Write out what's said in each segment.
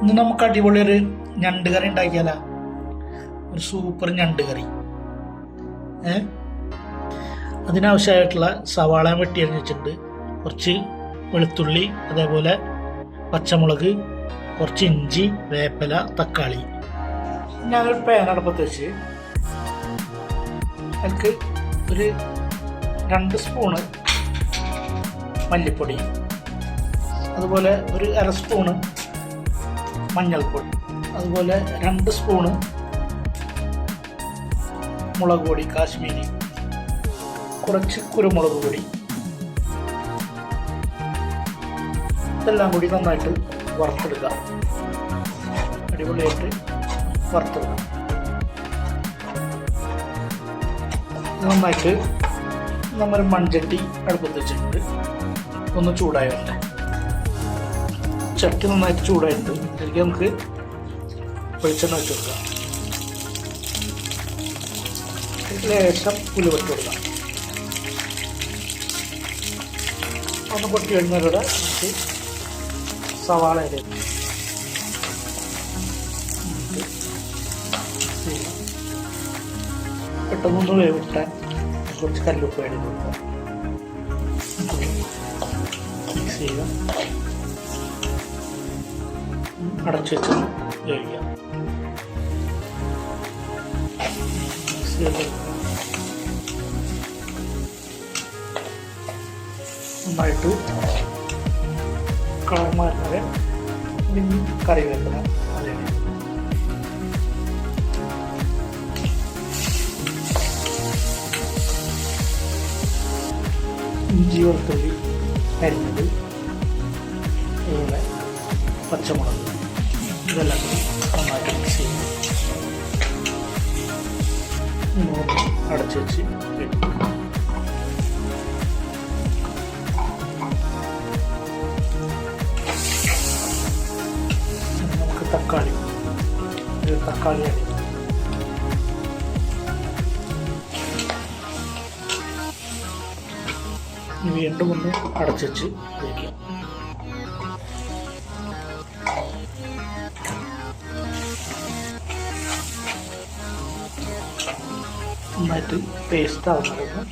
ഇന്ന് നമുക്ക് അടിപൊളി ഒരു ഞണ്ട് കറി ഉണ്ടാക്കിയാല. ഒരു സൂപ്പർ ഞണ്ട് കറി ഏ? അതിനാവശ്യമായിട്ടുള്ള സവാള വെട്ടി അരിഞ്ഞിട്ടുണ്ട് കുറച്ച് വെളുത്തുള്ളി അതേപോലെ പച്ചമുളക് കുറച്ച് ഇഞ്ചി വേപ്പില തക്കാളി. ഞാനൊരു പാൻ അടുപ്പത്ത് വെച്ച് എനിക്ക് ഒരു രണ്ട് സ്പൂണ് മല്ലിപ്പൊടി അതുപോലെ ഒരു അര സ്പൂണ് മഞ്ഞൾപ്പൊടി അതുപോലെ രണ്ട് സ്പൂണ് മുളക് പൊടി കാശ്മീരി കുറച്ച് കുരുമുളക് പൊടി. ഇതെല്ലാം കൂടി നന്നായിട്ട് വറുത്തെടുക്കുക. അടിപൊളിയായിട്ട് വറുത്തെടുക്കുക. നന്നായിട്ട് നമ്മൾ മൺചട്ടി അടുപ്പത്ത് വെച്ചിട്ടുണ്ട്. ഒന്ന് ചൂടായി ചട്ടി നന്നായിട്ട് ചൂടായിട്ടുണ്ട് അതിലേക്ക് നമുക്ക് വെളിച്ചെണ്ണ വെച്ച് കൊടുക്കാം. ലേശം ലേശം ഉലുവട്ട് കൊടുക്കാം. ഒന്ന് പൊട്ടി വരുന്നതിലൂടെ നമുക്ക് സവാള ഇടയും പെട്ടെന്നൊന്ന് വേവിട്ടാൻ കുറച്ച് കല്ലുപ്പ് ഇടയിൽ കൊടുക്കാം. മിക്സ് ചെയ്യുക അടച്ചു വെച്ച് വേവിക്കാം. നന്നായിട്ട് കളർ മാറുന്നത് കറി വെക്കുന്ന അതേ. ഇഞ്ചി വെളുത്തുള്ളി അരിഞ്ഞത് അതുപോലെ പച്ചമുളക്. ഇതെല്ലാം നന്നായിട്ട് മിക്സ് ചെയ്യും അടച്ചു വെച്ച് വെക്കും തക്കാളി ഒരു തക്കാളി അടി വീണ്ടും ഒന്ന് അടച്ചു വെച്ച് വയ്ക്കാം നന്നായിട്ട് പേസ്റ്റ് ആവുന്നതൊന്ന്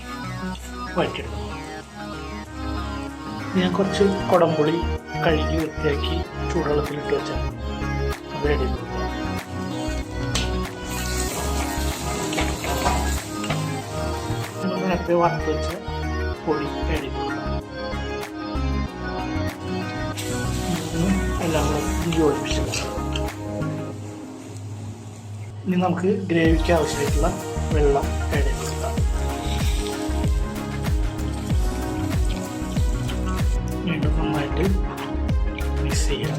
വഴറ്റിയെടുക്കണം ഞാൻ കുറച്ച് കുടംപുളി കഴുകി വൃത്തിയാക്കി ചൂടുവെള്ളത്തിലിട്ട് വെച്ചാൽ അത് റെഡി നേരത്തെ വറുത്ത് വെച്ച പൊടി റെഡി എല്ലാം കൂടെ യോജിപ്പിച്ചെടുക്കാം ഇനി നമുക്ക് ഗ്രേവിക്ക് ആവശ്യമായിട്ടുള്ള വെള്ളം എടുക്കുക വീണ്ടും നന്നായിട്ട് മിക്സ് ചെയ്യുക.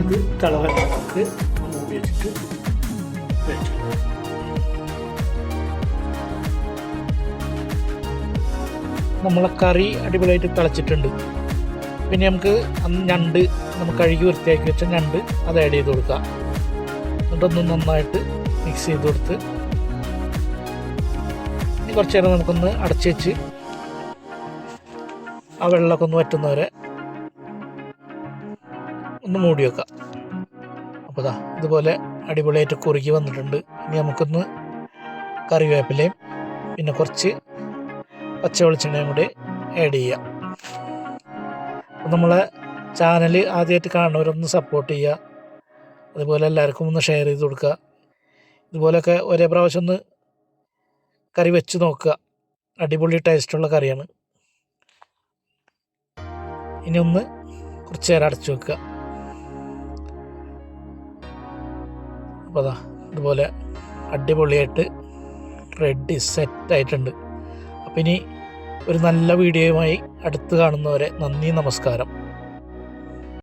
ഇത് തിളവല്ല നമുക്ക് വെച്ചു നമ്മളെ കറി അടിപൊളിയായിട്ട് തിളച്ചിട്ടുണ്ട്. പിന്നെ നമുക്ക് അന്ന് ഞണ്ട് നമുക്ക് കഴുകി വൃത്തിയാക്കി വെച്ച ഞണ്ട് അത് ആഡ് ചെയ്ത് കൊടുക്കാം എന്നിട്ടൊന്ന് നന്നായിട്ട് മിക്സ് ചെയ്ത് കൊടുത്ത് ഇനി കുറച്ച് നേരം നമുക്കൊന്ന് അടച്ചു വെച്ച് ആ വെള്ളമൊക്കെ ഒന്ന് വറ്റുന്നവരെ ഒന്ന് മൂടി വെക്കാം. അപ്പോൾ ദാ ഇതുപോലെ അടിപൊളിയായിട്ട് കുറുകി വന്നിട്ടുണ്ട്. ഇനി നമുക്കൊന്ന് കറിവേപ്പിലയും പിന്നെ കുറച്ച് പച്ച വെളിച്ചെണ്ണയും കൂടി ആഡ് ചെയ്യാം. നമ്മളെ ചാനൽ ആദ്യമായിട്ട് കാണുന്നവരൊന്ന് സപ്പോർട്ട് ചെയ്യുക. അതുപോലെ എല്ലാവർക്കും ഒന്ന് ഷെയർ ചെയ്ത് കൊടുക്കുക. ഇതുപോലെയൊക്കെ ഒരേ പ്രാവശ്യം ഒന്ന് കറി വെച്ച് നോക്കുക. അടിപൊളി ടേസ്റ്റുള്ള കറിയാണ്. ഇനി ഒന്ന് കുറച്ച് നേരം അടച്ചു വെക്കുക. അപ്പോൾ അതാ ഇതുപോലെ അടിപൊളിയായിട്ട് റെഡി സെറ്റായിട്ടുണ്ട് അപ്പം ഇനി ഒരു നല്ല വീഡിയോയുമായി അടുത്ത് കാണുന്നവരെ നന്ദി നമസ്കാരം.